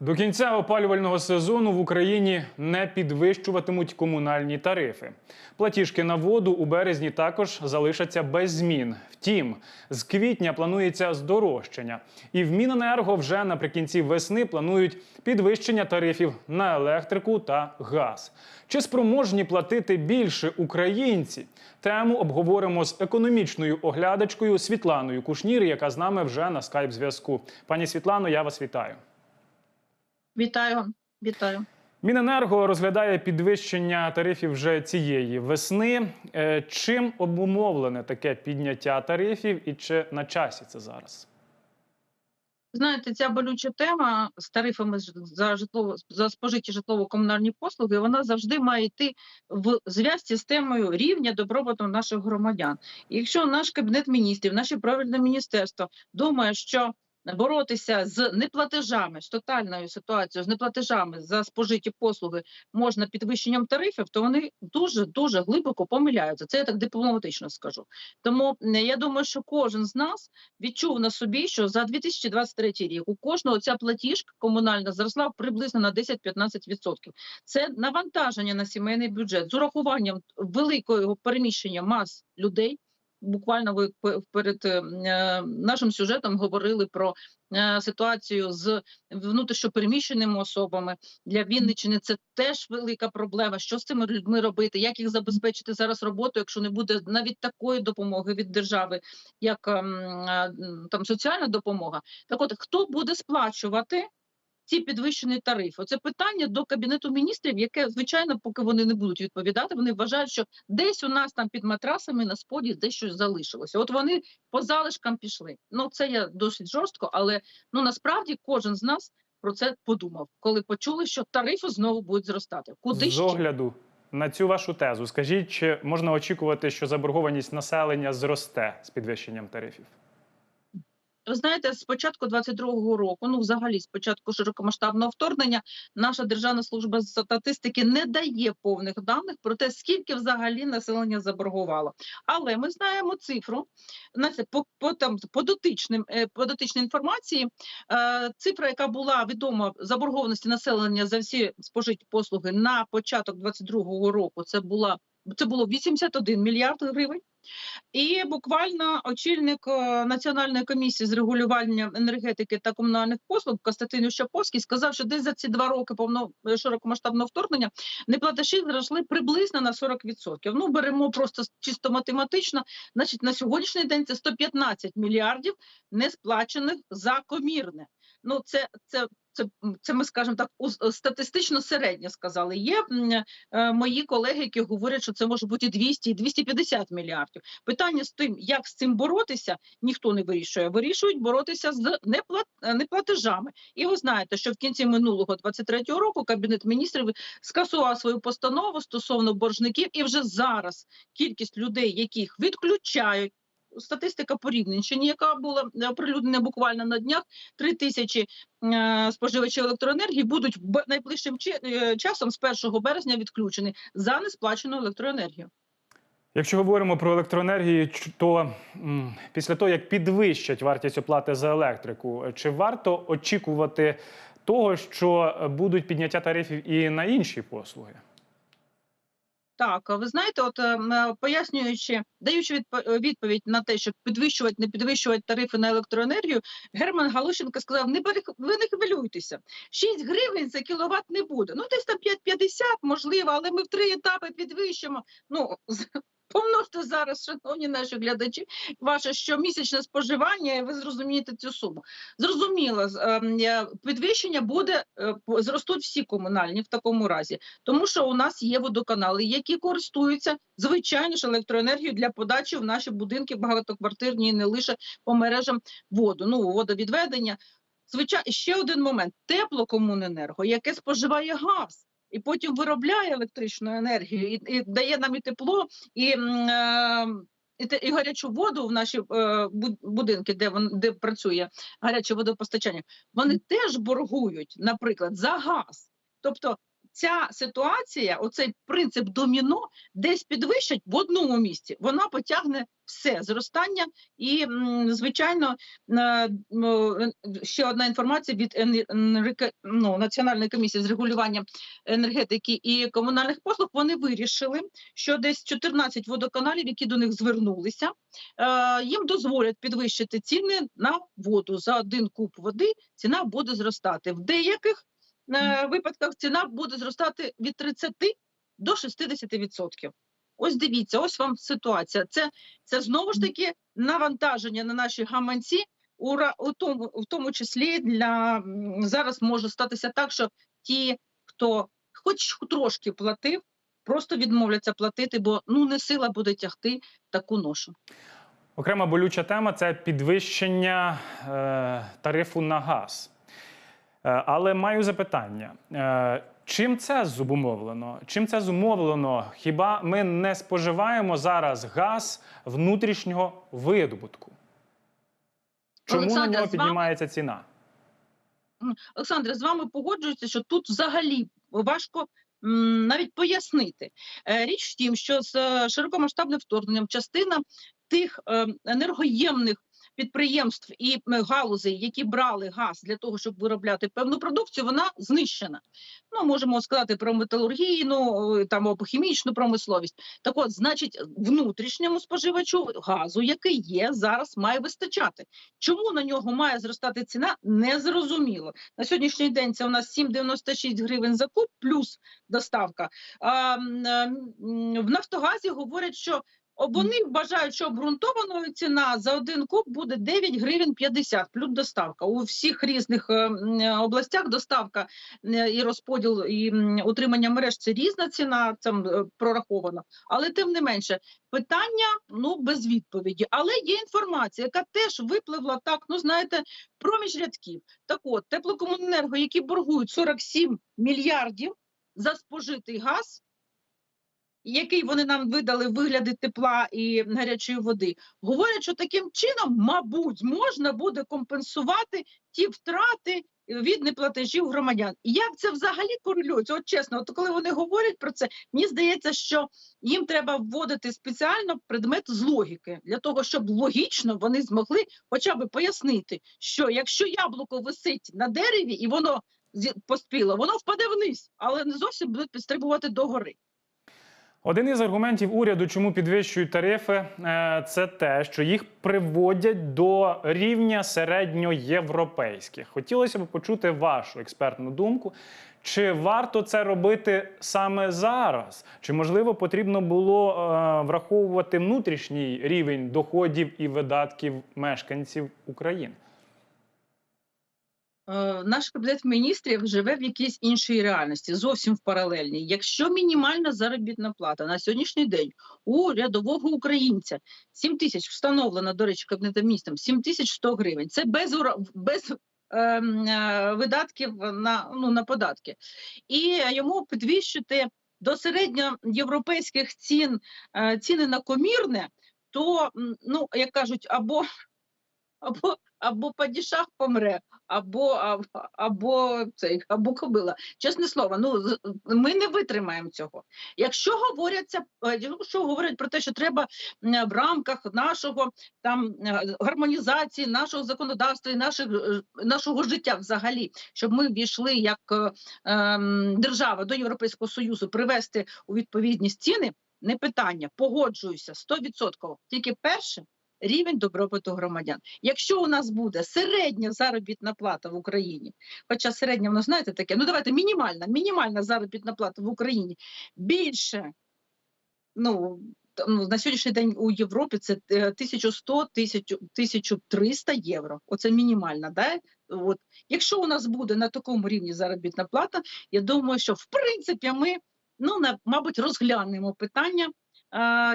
До кінця опалювального сезону в Україні не підвищуватимуть комунальні тарифи. Платіжки на воду у березні також залишаться без змін. Втім, з квітня планується здорожчання, і в Міненерго вже наприкінці весни планують підвищення тарифів на електрику та газ. Чи спроможні платити більше українці? Тему обговоримо з економічною оглядачкою Світланою Кушнір, яка з нами вже на скайп зв'язку. Пані Світлано, я вас вітаю. Вітаю, вітаю. Міненерго розглядає підвищення тарифів вже цієї весни. Е, Чим обумовлене таке підняття тарифів і чи на часі це зараз? Знаєте, ця болюча тема з тарифами за житлово за спожиті житлово-комунальні послуги, вона завжди має йти в зв'язці з темою рівня добробуту наших громадян. І якщо наш кабінет міністрів, наше правильне міністерство думає, що боротися з неплатежами, з тотальною ситуацією, з неплатежами за спожиті послуги можна підвищенням тарифів, то вони дуже дуже глибоко помиляються. Це я так дипломатично скажу. Тому я думаю, що кожен з нас відчув на собі, що за 2023 рік у кожного ця платіжка комунальна зросла приблизно на 10-15%. Це навантаження на сімейний бюджет з урахуванням великого переміщення мас людей. Буквально ви перед е, е, нашим сюжетом говорили про е, ситуацію з внутрішньопереміщеними особами для Вінниччини. Це теж велика проблема. Що з цими людьми робити? Як їх забезпечити зараз роботу, якщо не буде навіть такої допомоги від держави, як ем, там соціальна допомога? Так, от хто буде сплачувати? Ці підвищені тарифи. Це питання до кабінету міністрів, яке звичайно, поки вони не будуть відповідати, вони вважають, що десь у нас там під матрасами на споді десь щось залишилося. От вони по залишкам пішли. Ну це я досить жорстко, але ну насправді кожен з нас про це подумав, коли почули, що тарифи знову будуть зростати. Куди з огляду на цю вашу тезу, скажіть, чи можна очікувати, що заборгованість населення зросте з підвищенням тарифів? Ви знаєте, з початку 22-го року, ну взагалі з початку широкомасштабного вторгнення, наша державна служба статистики не дає повних даних про те, скільки взагалі населення заборгувало. Але ми знаємо цифру знаєте, по, по там по дотичним е, по дотичній інформації. Е, цифра, яка була відома заборгованості населення за всі спожиті послуги на початок 22-го року, це була це було 81 мільярд гривень. І буквально очільник е, Національної комісії з регулювання енергетики та комунальних послуг Костянтин Щаповський сказав, що десь за ці два роки повно е, широкомасштабного вторгнення неплатежі зросли приблизно на 40%. Ну беремо просто чисто математично. Значить, на сьогоднішній день це 115 мільярдів не сплачених за комірне. Ну це це. Це, це ми скажемо так у- статистично середньо сказали. Є е, мої колеги, які говорять, що це може бути 200 і 250 мільярдів. Питання з тим, як з цим боротися, ніхто не вирішує. Вирішують боротися з е, неплатежами. І ви знаєте, що в кінці минулого 23-го року кабінет міністрів скасував свою постанову стосовно боржників, і вже зараз кількість людей, яких відключають. Статистика по Рівненщині, яка була е, оприлюднена буквально на днях, 3 тисячі е, споживачів електроенергії будуть найближчим чи- е, часом з 1 березня відключені за несплачену електроенергію. Якщо говоримо про електроенергію, то після того, як підвищать вартість оплати за електрику, чи варто очікувати того, що будуть підняття тарифів і на інші послуги? Так, ви знаєте, от ем, е, пояснюючи, даючи е, відповідь на те, що підвищувати, не підвищувати тарифи на електроенергію, Герман Галущенко сказав: не ви не хвилюйтеся, 6 гривень за кіловат не буде. Ну десь там 5,50, можливо, але ми в три етапи підвищимо. Ну помножте зараз, шановні наші глядачі, ваше щомісячне споживання, і ви зрозумієте цю суму. Зрозуміло, ем, підвищення буде е, зростуть всі комунальні в такому разі. Тому що у нас є водоканали, які користуються звичайно електроенергією для подачі в наші будинки багатоквартирні, і не лише по мережам воду, ну водовідведення. Звичайно, ще один момент: теплокомуненерго, яке споживає газ. І потім виробляє електричну енергію і, і дає нам і тепло, і, е, і, і гарячу воду в наші е, будинки, де вон де працює гаряче водопостачання. Вони теж боргують, наприклад, за газ. Тобто ця ситуація, оцей принцип доміно, десь підвищать в одному місці, вона потягне все зростання. І, звичайно, е, ще одна інформація від ну, Національної комісії з регулювання енергетики і комунальних послуг. Вони вирішили, що десь 14 водоканалів, які до них звернулися, е, їм дозволять підвищити ціни на воду. За один куб води ціна буде зростати. В деяких випадках ціна буде зростати від 30 до 60%. Ось дивіться, ось вам ситуація. Це, це знову ж таки навантаження на наші гаманці. У, у, тому, в тому числі для зараз може статися так, що ті, хто хоч трошки платив, просто відмовляться платити, бо ну не сила буде тягти таку ношу. Окрема болюча тема це підвищення е, тарифу на газ. Е, але маю запитання: е, чим це зумовлено? Чим це зумовлено? Хіба ми не споживаємо зараз газ внутрішнього видобутку? Чому Олександре, на нього вами- піднімається ціна? Олександре, з вами погоджуюся, що тут взагалі важко навіть пояснити. Е, Річ в тім, що з широкомасштабним вторгненням частина тих е, енергоємних підприємств і галузей, які брали газ для того, щоб виробляти певну продукцію, вона знищена. Ну, можемо сказати про металургійну, е, там або хімічну промисловість. Так от, значить, внутрішньому споживачу газу, який є, зараз має вистачати. Чому на нього має зростати ціна, незрозуміло. На сьогоднішній день це у нас 7,96 гривень за куб плюс доставка. А, в Нафтогазі говорять, що вони вважають, що обґрунтованою ціна за один куб буде 9 гривень 50 плюс доставка. У всіх різних е, областях доставка е, і розподіл і утримання мереж це різна ціна, це е, прораховано. Але тим не менше, питання ну без відповіді. Але є інформація, яка теж випливла так, ну знаєте, проміж рядків. Так от, теплокомуненерго, які боргують 47 мільярдів за спожитий газ, який вони нам видали в вигляді тепла і гарячої води, говорять, що таким чином, мабуть, можна буде компенсувати ті втрати від неплатежів громадян. І Як це взагалі корелюється? От чесно, от коли вони говорять про це, мені здається, що їм треба вводити спеціально предмет з логіки для того, щоб логічно вони змогли хоча б пояснити, що якщо яблуко висить на дереві і воно поспіло, воно впаде вниз, але не зовсім будуть підстрибувати догори. Один із аргументів уряду, чому підвищують тарифи, е, це те, що їх приводять до рівня середньоєвропейських. Хотілося б почути вашу експертну думку. Чи варто це робити саме зараз? Чи можливо потрібно було е, враховувати внутрішній рівень доходів і видатків мешканців України? Е, Наш кабінет міністрів живе в якійсь іншій реальності, зовсім в паралельній. Якщо мінімальна заробітна плата на сьогоднішній день у рядового українця 7 тисяч встановлена, до речі, кабінетом міністром 7100 гривень. Це без без ем, е, видатків на, ну, на податки. І йому підвищити до середньоєвропейських цін е, ціни на комірне, то ну як кажуть, або або або падішах помре, або або, цей або кобила. Чесне слово, ну ми не витримаємо цього. Якщо говоряться, е, якщо говорять про те, що треба в рамках нашого там е, гармонізації, нашого законодавства і наших е, нашого життя взагалі, щоб ми війшли як е, ем, держава до Європейського союзу, привести у відповідність ціни. Не питання, погоджуюся 100%. Тільки перше рівень добробуту громадян. Якщо у нас буде середня заробітна плата в Україні, хоча середня, воно знаєте таке, ну давайте мінімальна, мінімальна заробітна плата в Україні більше, ну, ну на сьогоднішній день у Європі це е, 1100 1000 1300 євро. Оце мінімальна. Да? От. Якщо у нас буде на такому рівні заробітна плата, я думаю, що в принципі ми, ну, мабуть, розглянемо питання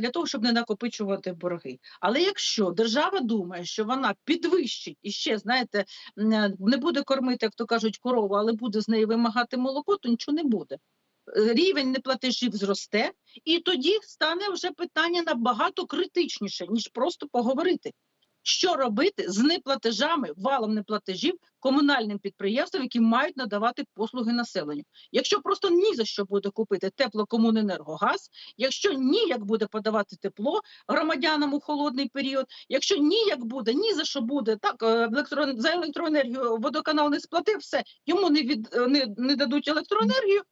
для того, щоб не накопичувати борги. Але якщо держава думає, що вона підвищить і ще, знаєте, е, не буде кормити, як то кажуть, корову, але буде з неї вимагати молоко, то нічого не буде. Е, Рівень неплатежів зросте, і тоді стане вже питання набагато критичніше, ніж просто поговорити. Що робити з неплатежами, валом неплатежів комунальним підприємствам, які мають надавати послуги населенню. Якщо просто ні за що буде купити теплокомуненергогаз, якщо ніяк буде подавати тепло громадянам у холодний період, якщо ніяк буде, ні за що буде так, е, електро... за електроенергію водоканал не сплатив, все йому не від е, не, не дадуть електроенергію.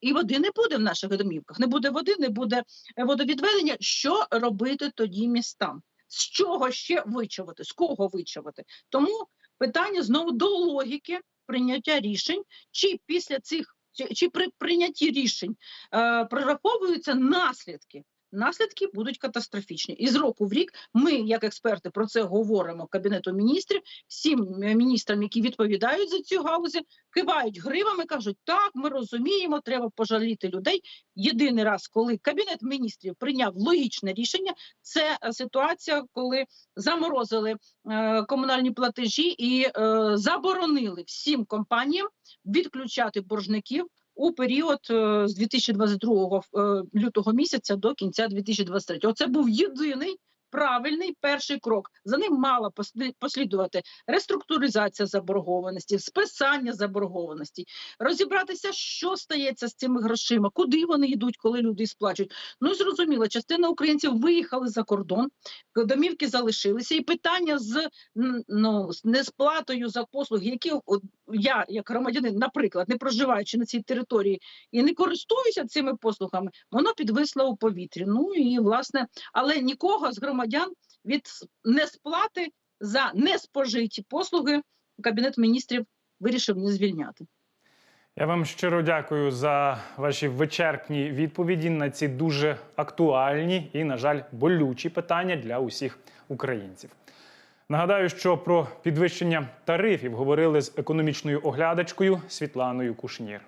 І води не буде в наших домівках. Не буде води, не буде е, водовідведення. Що робити тоді містам? З чого ще вичавити? З кого вичавити? Тому питання знову до логіки прийняття рішень, чи після цих чи, при прийнятті рішень е, прораховуються наслідки. Наслідки будуть катастрофічні. І з року в рік ми, як експерти, про це говоримо Кабінету міністрів, всім е, міністрам, які відповідають за цю гаузі, кивають гривами, кажуть, так, ми розуміємо, треба пожаліти людей. Єдиний раз, коли Кабінет міністрів прийняв логічне рішення, це е, ситуація, коли заморозили е, комунальні платежі і заборонили всім компаніям відключати боржників у період е, з 2022 е, лютого місяця до кінця 2023. Це був єдиний правильний перший крок. За ним мала послі- послідувати реструктуризація заборгованості, списання заборгованості, розібратися, що стається з цими грошима, куди вони йдуть, коли люди сплачують. Ну і зрозуміло, частина українців виїхали за кордон, домівки залишилися, і питання з ну, з несплатою за послуги, які я, як громадянин, наприклад, не проживаючи на цій території і не користуюся цими послугами, воно підвисло у повітрі. Ну і власне, але нікого з громадян від несплати за неспожиті послуги кабінет міністрів вирішив не звільняти. Я вам щиро дякую за ваші вичерпні відповіді на ці дуже актуальні і, на жаль, болючі питання для усіх українців. Нагадаю, що про підвищення тарифів говорили з економічною оглядачкою Світланою Кушнір.